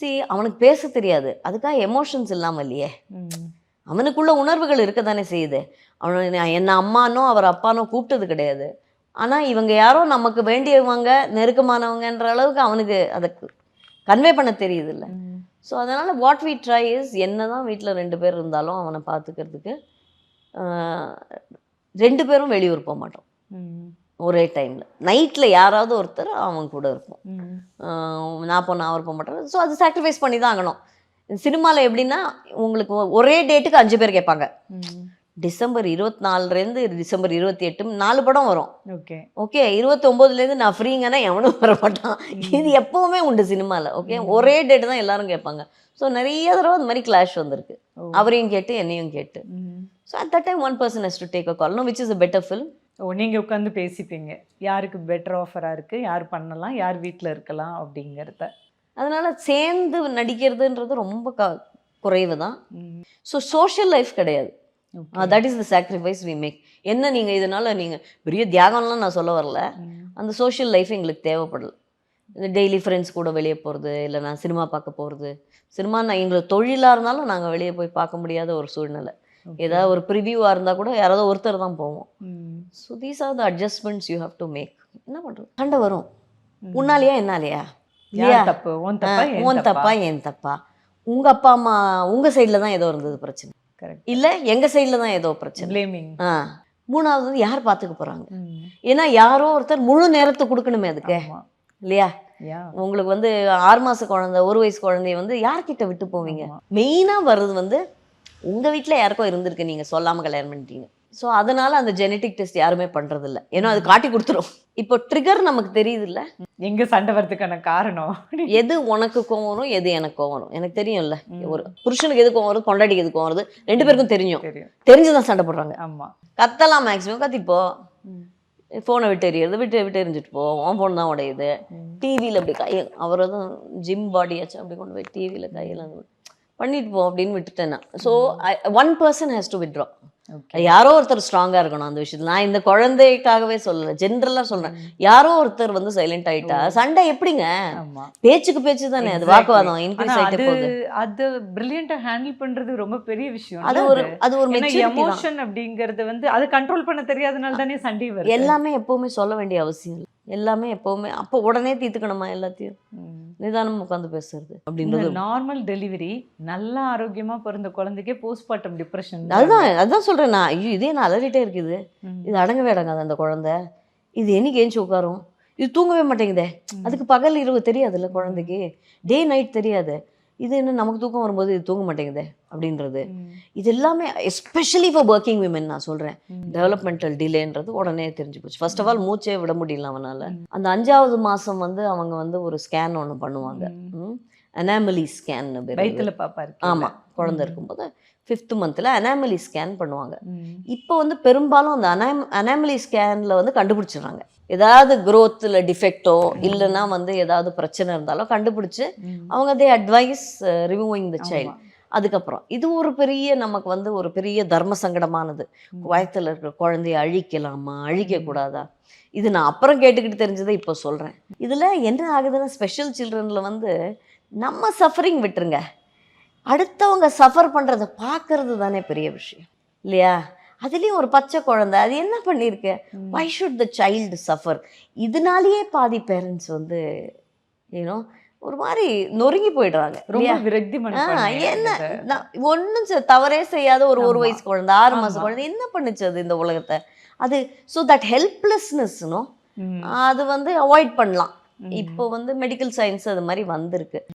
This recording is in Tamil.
சி அவனுக்கு பேச தெரியாது அதுக்காக எமோஷன்ஸ் இல்லாமல் இல்லையே. அவனுக்குள்ள உணர்வுகள் இருக்க தானே செய்யுது அவனை என்ன அம்மானோ அவர் அப்பானோ கூப்பிட்டது கிடையாது ஆனால் இவங்க யாரோ நமக்கு வேண்டியவங்க நெருக்கமானவங்கன்ற அளவுக்கு அவனுக்கு அதை கன்வே பண்ண தெரியுது இல்லை. ஸோ அதனால் வாட் வி ட்ரை இஸ் என்ன தான் வீட்டில் ரெண்டு பேர் இருந்தாலும் அவனை பார்த்துக்கிறதுக்கு ரெண்டு பேரும் வெளியூர் போக மாட்டோம். ஒரே டைமில். நைட்டில் யாராவது ஒருத்தர் அவன் கூட இருப்போம். நான் போன அவர் போக மாட்டார் ஸோ அது சாக்ரிஃபைஸ் பண்ணி தான் ஆகணும். சினிமாவில் எப்படின்னா உங்களுக்கு ஒரே டேட்டுக்கு அஞ்சு பேர் கேட்பாங்க. டிசம்பர் இருபத்தி நாலுலேருந்து டிசம்பர் இருபத்தி எட்டு நாலு படம் வரும். ஓகே. ஓகே இருபத்தொம்போதுலேருந்து நான் ஃப்ரீங்கன்னா எவனும் வர மாட்டான். இது எப்போவுமே உண்டு சினிமாவில் ஓகே? ஒரே டேட்டு தான் எல்லாரும் கேட்பாங்க. ஸோ நிறைய தடவை அந்த மாதிரி கிளாஷ் வந்திருக்கு. அவரையும் கேட்டு என்னையும் கேட்டு. So at that time one person has to take a call know which is a better film ஓ நீங்க உட்காந்து பேசிப்பீங்க. யாருக்கு பெட்டர் ஆஃபரா இருக்கு? யார் பண்ணலாம்? யார் வீட்ல இருக்கலாம் அப்படிங்கறத. அதனால சேர்ந்து நடிக்கிறதுன்றது ரொம்ப க குறைவு தான். ஸோ சோஷியல் லைஃப் கிடையாது. That is the sacrifice we make என்ன நீங்கள் இதனால நீங்கள் பெரிய தியாகம்லாம் நான் சொல்ல வரல. அந்த சோஷியல் லைஃப் எங்களுக்கு தேவைப்படல. இந்த டெய்லி ஃப்ரெண்ட்ஸ் கூட வெளியே போகிறது இல்லை நான் சினிமா பார்க்க போகிறது சினிமா நான் எங்களுக்கு தொழிலாக இருந்தாலும் நாங்கள் வெளியே போய் பார்க்க முடியாத ஒரு சூழ்நிலை. ஏதாவது ஒரு ப்ரிவியூவாக இருந்தால் கூட யாராவது ஒருத்தர் தான் போவோம். So these are the adjustments you have to make என்ன பண்ணுறது சண்டை வரும். உன்னாலையா என்னாலையா? தப்பு உன் தப்பா என் உன் தப்பா? என் தப்பா? உங்கள் அப்பா அம்மா உங்கள் சைடில் தான் ஏதோ இருந்தது பிரச்சனை. கரெக்ட் இல்லை எங்கள் சைடில் தான் ஏதோ பிரச்சனை. பிளேமிங் ஆ. மூணாவது வந்து யார் பார்த்துக்க போகிறாங்க ஏன்னா யாரோ ஒருத்தர் முழு நேரத்தை கொடுக்கணுமே அதுக்கு. இல்லையா? உங்களுக்கு வந்து ஆறு மாச குழந்தை ஒரு வயசு குழந்தைய வந்து யார்கிட்ட விட்டு போவீங்க. மெயினாக வர்றது வந்து உங்க வீட்ல யாருக்கோ இருந்திருக்கு நீங்க சொல்லாம கல்யாணம் பண்ணிட்டீங்க. ஸோ அதனால அந்த ஜெனட்டிக் டெஸ்ட் யாருமே பண்றது இல்ல ஏன்னா அது காட்டி கொடுத்துரும். இப்போ ட்ரிகர் நமக்கு தெரியுது இல்ல எங்க சண்டை வர்றதுக்கான காரணம்? எது உனக்கு கோவம் வரும் எது எனக்கு கோவம் வரும்? எனக்கு தெரியும்ல. ம். ஒரு புருஷனுக்கு எது கோவம் வருது பொண்டாட்டிக்கு எது கோவம் வருது ரெண்டு பேருக்கும் தெரியும். தெரியும். தெரிஞ்சுதான் சண்டை போடுறாங்க. ஆமா. கத்தலாம் மேக்ஸிமம் கத்திப்போ. ஃபோனை விட்டு எறியறது விட்டு விட்டு எரிஞ்சிட்டு போ உன் ஃபோன் தான் உடையுது. டிவியில் அப்படி கையை அவரை தான் ஜிம் பாடியாச்சும் அப்படி கொண்டு போய் டிவியில் கையில் பண்ணிட்டு போ அப்படின்னு விட்டுட்டேன் நான். So one person has to Okay. யாரோ ஒருத்தர் ஸ்ட்ராங்காக இருக்கணும் அந்த விஷயத்துல. நான் இந்த குழந்தைக்காகவே சொல்லலை ஜென்ரலாக சொல்கிறேன் யாரோ ஒருத்தர் வந்து சைலண்ட் ஆயிட்டா சண்டை எப்படிங்க? பேச்சுக்கு பேச்சு தானே அது. வாக்குவாதம். இன்க்ரீஸ் ஆயிட்டே அது போகுது. அது பிரில்லியண்டா ஹேண்டில் பண்றது ரொம்ப பெரிய விஷயம். அது ஒரு அது? ஒரு எமோஷன் அப்படிங்கறது வந்து அது கண்ட்ரோல் பண்ண தெரியாதனால தானே சண்டை வருது. எல்லாமே எப்பவுமே சொல்ல வேண்டிய அவசியம் இல்லை. எல்லாமே எப்பவுமே அப்போ உடனே தீர்த்துக்கணுமா எல்லாத்தையும். நிதானம் உட்காந்து பேசுறது அப்படின்றது நார்மல் டெலிவரி நல்லா ஆரோக்கியமா பிறந்த குழந்தைக்கே போஸ்ட்மார்ட்டம் டிப்ரெஷன் அதுதான் அதுதான் சொல்றேன் நான். ஐயோ இதே நான் அலறிட்டே இருக்குது. இது அடங்கவே அடங்காது அந்த குழந்தை. இது என்னைக்கு ஏஞ்சி உட்காரும்? இது தூங்கவே மாட்டேங்குதே. அதுக்கு பகல் இரவு தெரியாதுல்ல குழந்தைக்கு. டே நைட் தெரியாது. இது என்ன நமக்கு தூக்கம் வரும்போது இது தூங்க மாட்டேங்குதே அப்படின்றது. இது எல்லாமே எஸ்பெஷலி ஃபார் ஒர்க்கிங் விமன் நான் சொல்கிறேன் டெவலப்மெண்டல் டிலேன்றது உடனே தெரிஞ்சு போச்சு. ஃபர்ஸ்ட் ஆஃப் ஆல் மூச்சே விட முடியல அவனால். அந்த அஞ்சாவது மாதம் வந்து அவங்க வந்து ஒரு ஸ்கேன் ஒன்று பண்ணுவாங்க. அனாமலி ஸ்கேன் வயித்துல பாப்பா இருக்கு ஆமாம் குழந்தை இருக்கும்போது ஃபிஃப்த் மந்தில் அனாமலி ஸ்கேன் பண்ணுவாங்க. இப்போ வந்து பெரும்பாலும் அந்த அனாம் அனாமலி ஸ்கேனில் வந்து கண்டுபிடிச்சிடுறாங்க. ஏதாவது growthல டிஃபெக்டோ இல்லைன்னா வந்து ஏதாவது பிரச்சனை இருந்தாலும் கண்டுபிடிச்சு அவங்க they advise removing the child அதுக்கப்புறம். இது ஒரு பெரிய நமக்கு வந்து ஒரு பெரிய தர்ம சங்கடமானது. வயத்தில் இருக்கிற குழந்தைய அழிக்கலாமா? அழிக்கக்கூடாதா இது நான் அப்புறம் கேட்டுக்கிட்டு தெரிஞ்சதை இப்போ சொல்கிறேன் இதில் என்ன ஆகுதுன்னா ஸ்பெஷல் சில்ட்ரனில் வந்து நம்ம சஃபரிங் விட்டுருங்க. அடுத்தவங்க சஃபர் பண்ணுறத பார்க்கறது தானே பெரிய விஷயம். இல்லையா? அதுலேயும் ஒரு பச்சை குழந்தை அது என்ன பண்ணியிருக்கு? Why should the child suffer இதனாலேயே பாதி பேரண்ட்ஸ் வந்து யூனோ ஒரு மாதிரி நொறுங்கி போயிடுறாங்க ரொம்ப விரக்தி என்ன ஆகுது. நான் ஒண்ணும் செ- தவறே செய்யாத ஒரு ஒரு. வயசு குழந்தை ஆறு மாச ஆமா. குழந்தை என்ன பண்ணுச்சு அது இந்த உலகத்தை அது ஸோ தட் ஹெல்ப்லெஸ்னஸ்னோ ம். அது வந்து அவாய்ட் பண்ணலாம். இப்போ வந்து மெடிக்கல் சயின்ஸ் அது மாதிரி வந்திருக்கு